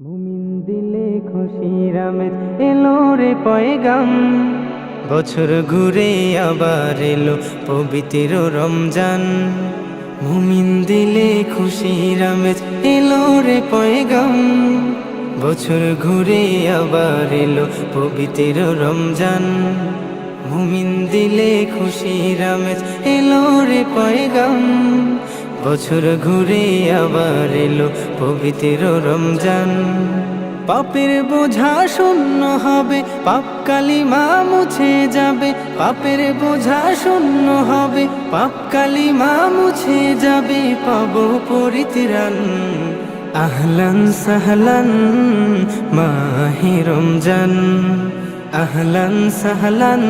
মুমিন দিলে খুশির আমেজ, এলো রে পয়গাম। বছর ঘুরে আবার এলো পবিত্র রমজান। মুমিন দিলে খুশির আমেজ, এলো রে পয়গাম। বছর ঘুরে আবার এলো পবিত্র রমজান। মুমিন দিলে খুশির আমেজ, এলো রে পয়গাম। বছর ঘুরে আবার এলো পবিত্র রমজান। পাপের বোঝা শূন্য হবে, পাপ কালিমা মুছে যাবে। পাপের বোঝা শূন্য হবে, পাপ কালিমা মুছে যাবে। পাব পরিত্রাণ, আহলান সাহলান, মাহি রমজান। আহলান সাহলান,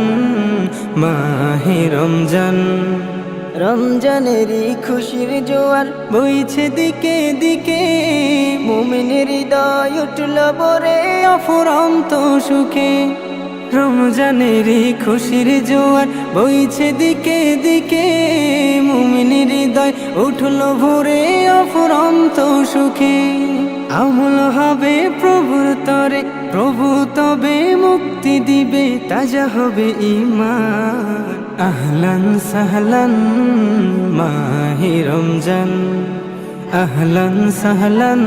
মাহি রমজান। রমজানেরই খুশির জোয়ার বইছে দিকে দিকে, মুমিনের হৃদয় উঠল বরে অফুরন্ত সুখে। রমজানেরই খুশির জোয়ার বইছে দিকে দিকে, মুমিনের হৃদয় উঠল ভোরে অফুরন্ত সুখে। আমল হবে প্রভুর তরে, প্রভু তবে মুক্তি দিবে, তাজা হবে ইমান আহলান সহলন, মাহি রমজান। আহলান সাহলান,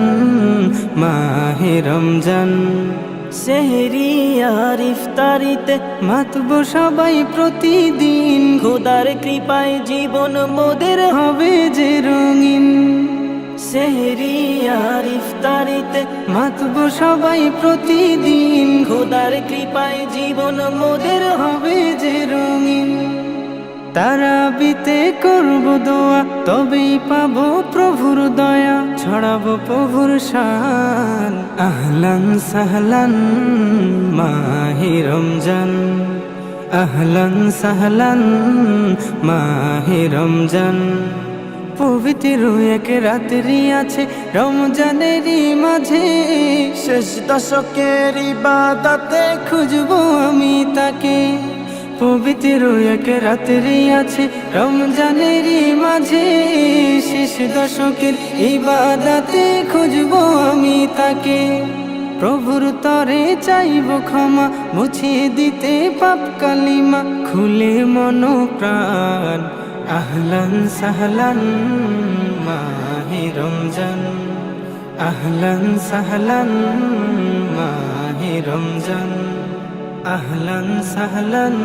মাহি রমজান। সেহরি আর ইফতারিতে মাতব সবাই প্রতিদিন। খোদার কৃপায় জীবন মোদের হবে যে রঙিন। সেহরি আর ইফতারিতে মাতব সবাই প্রতিদিন। খোদার কৃপায় জীবন মোদের হবে তারা বিতে করব দোয়া, তবেই পাবো প্রভুর দয়া, ছড়াবো প্রভুর শান। আহলান সাহলান, মাহি রমজান। আহলান সাহলান, মাহি রমজান। পবিত্র এক রাত্রি আছে রমজানেরই মাঝে, শেষ দশকের ইবাদতে খুঁজবো আমি তাকে। পবিত্র এক রাত্রি আছে। রমজানেরই মাঝে শেষ দশকের ইবাদাতে খুঁজবো আমি তাকে। প্রভুর তরে চাইব ক্ষমা, মুছিয়ে দিতে পাপ কালিমা, খুলে মন প্রাণ। আহলান সাহলান, মাহে রমজান। আহলান সাহলান, মাহে রমজান। আহলান সাহলান